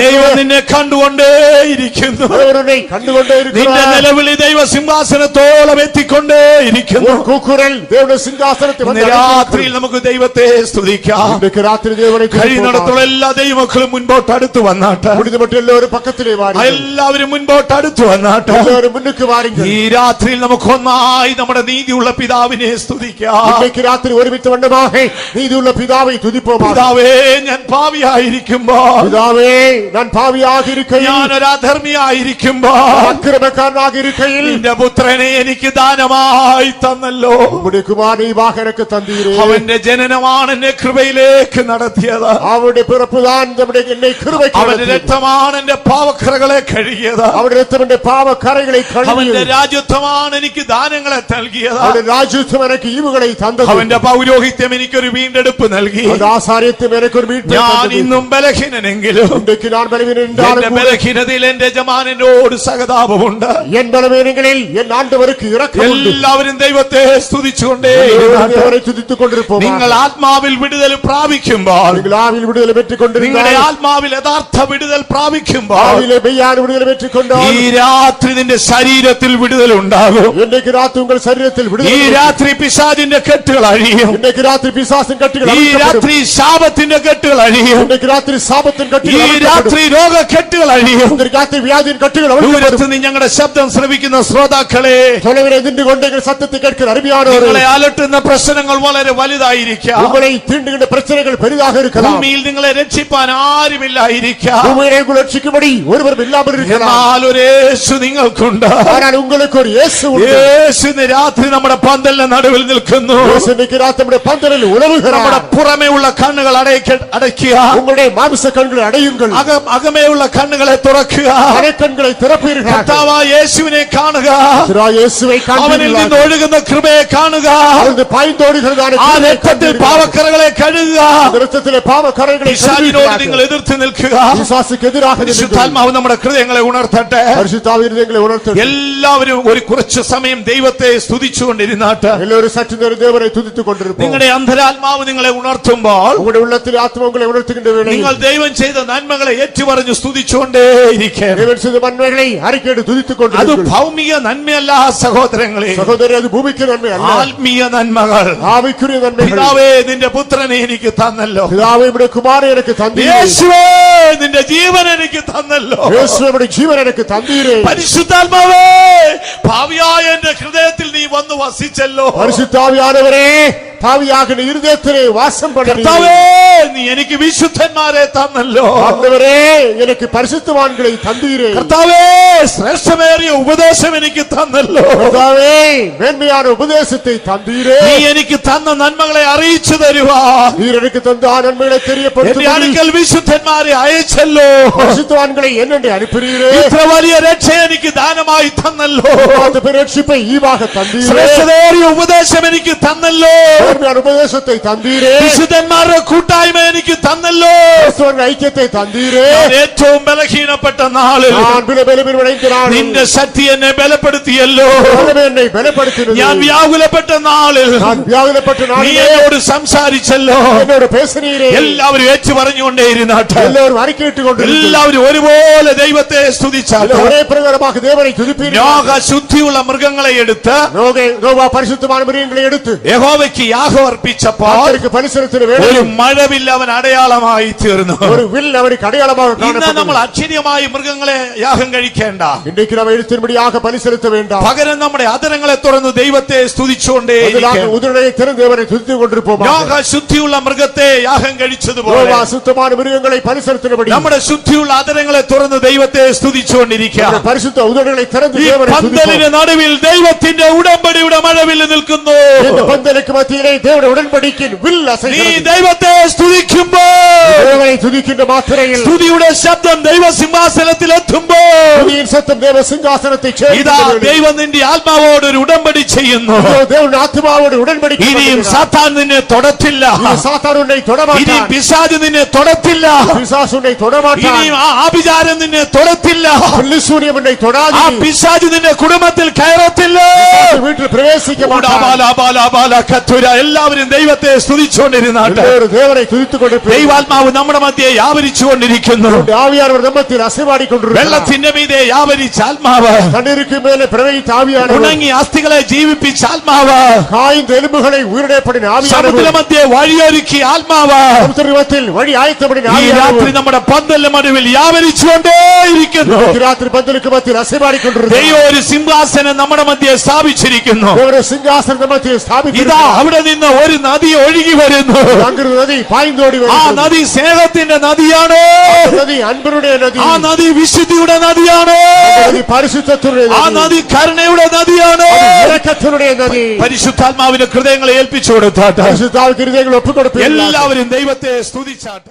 ദൈവം നിന്നെ കണ്ടുകൊണ്ടേയിരിക്കുന്നു. നിന്റെ നിലവിളി ദൈവ സിംഹാസനത്തോളം എത്തിക്കൊണ്ടേയിരിക്കുന്നു. രാത്രിയിൽ നമുക്ക് ദൈവത്തെ സ്തുതിക്കാം. രാത്രി കഴിയുന്നിടത്തോളം എല്ലാ ദൈവമക്കളും മുൻപോട്ട് അടുത്ത് വന്നാട്ട് എല്ലാവരും പക്കത്തിലേ വാരി. എല്ലാവരും മുൻപോട്ട് അടുത്തു വന്നാട്ടോ. ഈ രാത്രിയിൽ നമുക്ക് ഒന്നായി നമ്മുടെ നീതിയുള്ള പിതാവിനെ സ്തുതിക്കാം. രാത്രി ഒരുമിച്ച് നീതിയുള്ള പിതാവെ തുതിപ്പോം പിതാവേ ഞാൻ ഭാവിയായിരിക്കുമ്പോ. പിതാവേ ഞാൻ പാവിയാകിരിക്കും ഞാൻ ഒരു അധർമ്മിയായിരിക്കുമ്പോ. അക്രമക്കാരനാകിരിക്കയിൽ നിന്റെ പുത്രനെ എനിക്ക് ദാനമായി തന്നല്ലോ. നമ്മുടെ കുമാരൻ ഈ വാഹനക്ക് തന്നീരേ. അവന്റെ ജനനമാണ് എന്നെ കൃപയിലേക്ക് നടത്തിയത്. അവരുടെ പിറപ്പുതാൻ നമ്മുടെ എന്നെ കൃപയ്ക്ക് അവന്റെ രക്തമാണ് എന്റെ പാവക്കറകൾ പാപങ്ങളെ കഴുകിയത്. അവിടെ പാപ കറികളെ അവന്റെ രാജ്യത്വമാണ് എനിക്ക് ദാനങ്ങളെ നൽകിയത്. അവന്റെ രാജ്യത്വം എനിക്ക് ഈവുകളെ തന്നത്. അവന്റെ പൗരോഹിത്യം എനിക്കൊരു വീണ്ടെടുപ്പ് നൽകി. ആസാരിത്യം എനിക്കൊരു ഞാൻ ഇന്നും ബലഹീനനെങ്കിലും ഞാൻ ബലഹീനതയിൽ എന്റെ ജമാനോട് സഹതാപമുണ്ട്. N ബലഹീനങ്ങളിൽ N ആണ്ടവർക്ക് ഇറക്കമുണ്ട്. എല്ലാവരും ദൈവത്തെ സ്തുതിച്ചുകൊണ്ടേ നിങ്ങൾ ആത്മാവിൽ വിടുതൽ പ്രാപിക്കുമ്പോൾ നിങ്ങളുടെ ആത്മാവിൽ യഥാർത്ഥ വിടുതൽ പ്രാപിക്കുമ്പോൾ ஆவிலே மெய்யான விடுதலை பெற்றுக் ഈ கொண்டால் രാത്രി നിന്റെ ശരീരത്തിൽ വിടുതൽ ഉണ്ടാകും இன்றைக்கு ராத்திரி உங்கள் சரீரத்தில் ഈ விடுதலை பெற்று- രാത്രി പിശാചിന്റെ കെട്ടുകൾ അഴിയും இன்றைக்கு ராத்திரி பிசாசின் கட்டுகள் ഈ அவிழ்க்கப்படும். രാത്രി ശാപത്തിന്റെ കെട്ടുകൾ അഴിയും இன்றைக்கு ராத்திரி சாபத்தின் ഈ கட்டுகள் அவிழ்க்கப்படும். രാത്രി രോഗക്കെട്ടുകൾ അഴിയും இன்றைக்கு ராத்திரி வியாதியின் கட்டுகள் அவிழ்க்கப்படும். ദൂരത്ത് നിന്ന് ഞങ്ങളുടെ ശബ്ദം ശ്രവിക്കുന്ന ശ്രോതാക്കളെ தொலைவிலே நின்று கொண்டு எங்கள் சத்தத்தை கேட்கிற அருமையானவர்களே നിങ്ങളെ അലട്ടുന്ന പ്രശ്നങ്ങൾ വളരെ വലുതായിരിക്കാം உங்களை தீண்டுகின்ற பிரச்சனைகள் பெரிதாக இருக்கலாம் ഭൂമിയിൽ നിങ്ങളെ രക്ഷിപ്പാൻ ആരുമില്ലായിരിക്കാം உண்மையை உங்கள் ரட்சிக்கும்படி എല്ലാവരും യേശു യേശു രാത്രി നമ്മുടെ പന്തലിന്റെ നടുവിൽ നിൽക്കുന്നു. இயேசு இன்னைக்கு നമ്മുടെ പുറമേ ഉള്ള കണ്ണുകൾ അടയ്ക്കുക. உங்களுடைய மாம்ச கண்களை அடையுங்கள் അകം അകമേയുള്ള കണ്ണുകളെ തുറക്കുക. அரைக்கண்களை യേശുവിനെ കാണുക. അവനിൽ നിന്ന് ഒഴുകുന്ന കൃപയെ കാണുക. രക്തത്തിൽ പാവക്കറകളെ കഴുകുക. പാപ കരകളെ നിങ്ങൾ എതിർത്ത് നിൽക്കുക. വിശ്വാസിക്ക് നമ്മുടെ ഹൃദയങ്ങളെ ഉണർത്തട്ടെ. ഹൃദയങ്ങളെ ഉണർത്തട്ടെ. എല്ലാവരും ഒരു കുറച്ച് സമയം ദൈവത്തെ സ്തുതിച്ചുകൊണ്ടിരുന്നാട്ട്. എല്ലാവരും സത്യം ദൈവത്തെ സ്തുതിച്ചുകൊണ്ടിരുന്നു? നിങ്ങളുടെ അന്ധരാത്മാവ് നിങ്ങളെ ഉണർത്തുമ്പോൾ നിങ്ങളുടെ ഉള്ളത്തിൽ ആത്മാവുകളെ ഉണർത്തുകേണ്ട വേണം. നിങ്ങൾ ദൈവം ചെയ്ത നന്മകളെ ഏറ്റുപറഞ്ഞു സ്തുതിച്ചുകൊണ്ടേയിരിക്കും. ദൈവം ചെയ്ത നന്മകളെ ആരൊക്കെയാണ് സ്തുതിച്ചുകൊണ്ട് അത് ഭൗമിക നന്മയല്ല സഹോദരങ്ങളെ. സഹോദരൻ അത് ഭൂമിക്ക് നന്മയല്ല. ആത്മീയ നന്മകൾ. ആവിക്കുരി നന്മകൾ. പിതാവേ നിന്റെ പുത്രനെ എനിക്ക് തന്നല്ലോ. പിതാവേ ഇവിടെ കുമാരനെ എനിക്ക് തന്നല്ലോ? യേശുവേ നിന്റെ ജീവൻ എനിക്ക് തന്നല്ലോ. യേശുവയുടെ ജീവൻ എനിക്ക് തന്നീരേ. പരിശുദ്ധാത്മാവേ ഭാവിയായ എന്റെ ഹൃദയത്തിൽ നീ വന്നു വസിച്ചല്ലോ. പരിശുദ്ധാവിയാനവരെ ഭാവിയാകുന്ന ഹൃദയത്തിലെ വാസം കർത്താവേ നീ എനിക്ക് വിശുദ്ധന്മാരെ തന്നല്ലോ. അന്നവരെ എനിക്ക് പരിശുദ്ധവാൻകളെ തന്നീരേ. കർത്താവേ ശ്രേഷ്ഠമേറിയ ഉപദേശം എനിക്ക് തന്നല്ലോ. കർത്താവേ മേന്മയാണ് ഉപദേശത്തെ തന്നീരേ. നീ എനിക്ക് തന്ന നന്മകളെ അറിയിച്ചു തരുവാ. നീ എനിക്ക് തന്ന നന്മകളെ തെരിയപ്പെടുത്തി അടുക്കൽ വിശുദ്ധന്മാരെ അയച്ചല്ലോ. പരിശുദ്ധവാൻകളെ എന്നെ ദാനമായി തന്നല്ലോ. ഈ ഉപദേശം എനിക്ക് തന്നല്ലോ. ഉപദേശത്തെ തന്നീരേ. വിശുദ്ധന്മാരുടെ കൂട്ടായ്മ എനിക്ക് തന്നല്ലോ. ഐക്യത്തെ തന്നീരേ. ഏറ്റവും ബലഹീനപ്പെട്ട നാളിൽ നിന്റെ ശക്തി എന്നെ ബലപ്പെടുത്തിയല്ലോ. എന്നെ ബലപ്പെടുത്തി ഞാൻ വ്യാകുലപ്പെട്ട നാളിൽ വ്യാകുലപ്പെട്ട എന്നോട് സംസാരിച്ചല്ലോ. എന്നോട് പേശനീരേ. എല്ലാവരും ഏച്ചു പറഞ്ഞുകൊണ്ടേയിരുന്നാട്ടെ എല്ലാവരും അരക്കിട്ടുകൊണ്ട് എല്ലാവരും ഒരുപോലെ ദൈവത്തെ സ്തുതിച്ചാൽ ഒരേ പ്രകാരമാക്കി ദേവനെ തുതിപ്പീൻ ശുദ്ധിയുള്ള മൃഗങ്ങളെ എടുത്ത് നോവ പരിശുദ്ധമായ മൃഗങ്ങളെ എടുത്ത് യഹോവയ്ക്ക് യാഗം അർപ്പിച്ചപ്പോൾ പരിസരത്തിന് ഒരു മഴവില്ല അവൻ അടയാളമായി തീർന്നു. ഒരു വില്ല് അവർക്ക് അടയാളമായി നമ്മൾ അക്ഷര്യമായി മൃഗങ്ങളെ യാഗം കഴിക്കേണ്ട. ഇന്നേക്ക് നാം എഴുത്തിൻപടി യാഗ പരിസരത്ത് വേണ്ട. പകരം നമ്മുടെ അതരങ്ങളെ തുറന്ന് ദൈവത്തെ സ്തുതിച്ചുകൊണ്ടേ ശുദ്ധിയുള്ള മൃഗത്തെ യാഗം കഴിച്ചതുപോലെ ശുദ്ധമായ മൃഗങ്ങളെ പരിസരത്തിന് നമ്മുടെ ശുദ്ധിയുള്ള അതരങ്ങളെ തുറന്ന് ദൈവത്തെ സ്തുതിച്ചുകൊണ്ടിരിക്കാം നടുവിൽ ദൈവത്തിന്റെ ഉടമ്പടിയുടെ മഴവിൽ നിൽക്കുന്നു. നീ ദൈവത്തെ സ്തുതിക്കുമ്പോൾ സ്തുതിയുടെ ശബ്ദം ദൈവസിംഹാസനത്തിൽ എത്തുമ്പോൾ ദൈവസിംഹാസനത്തിൽ ഇതാ ദൈവം നിന്റെ ആത്മാവോട് ഒരു ഉടമ്പടി ചെയ്യുന്നു. ആത്മാവോട് ഉടൻപടി ഇനിയും സാത്താൻ നിന്നെ തൊടത്തില്ല. സാത്താൻ പിശാജ് നിന്നെ തൊടത്തില്ല. പിശാസുണ്ടെ തൊടമാ ഇനിയും ആഭിചാരം നിന്നെ നിന്നെ തൊടത്തില്ല. പിശാജ് ആ പിശാച് നിന്റെ കുടുംബത്തിൽ കയറത്തില്ല. വീട്ടിൽ പ്രവേശിക്കും എല്ലാവരും ദൈവത്തെ സ്തുതിച്ചുകൊണ്ടിരുന്നാണ് ദൈവാത്മാവ് നമ്മുടെ മധ്യേ വ്യാപരിച്ചുകൊണ്ടിരിക്കുന്നു കൊണ്ടിരിക്കുന്നു വെള്ളത്തിന്റെ മീതെ വ്യാപരിച്ച ആത്മാവ്. ഉണങ്ങി ആസ്തികളെ ജീവിപ്പിച്ച ആത്മാവ്. കായും തെലുമ്പുകളെ ഉയരടയപ്പെടുന്ന ആവിയാണ് വഴിയൊരുക്കി ആത്മാവ്. വഴി ആയത്തപ്പെടുന്ന രാത്രി നമ്മുടെ പന്തല്ല മനുവിൽ വ്യാപരിച്ചുകൊണ്ടേ വ്യാപരിച്ചുകൊണ്ടേയിരിക്കുന്നു രാത്രി പന്തലുക്ക് മധ്യ അസൈവാടിക്കൊണ്ടിരുന്നു ദൈവം ഒരു സിംഹാസനം നമ്മുടെ മധ്യയെ സ്ഥാപിച്ചിരിക്കുന്നു. ഒരു സിംഹാസനം നമ്മത്തിൽ ഇതാ അവിടെ നിന്ന് ഒരു നദി ഒഴുകി വരുന്നു. നദി പായന്തോടി ആ നദി സ്നേഹത്തിന്റെ നദിയാണ്. നദി അൻപരുടെ നദി. ആ നദി വിശുദ്ധിയുടെ നദിയാണ്. നദി പരിശുദ്ധത്തിനുടെ ആ നദി. കരുണയുടെ നദിയാണ്. നദി പരിശുദ്ധാത്മാവിന്റെ ഹൃദയങ്ങളെ ഏൽപ്പിച്ചു കൊടുത്താട്ടെ പരിശുദ്ധാവ് ഹൃദയങ്ങൾ ഒപ്പുകൊടുത്തു എല്ലാവരും ദൈവത്തെ സ്തുതിച്ചാട്ടെ.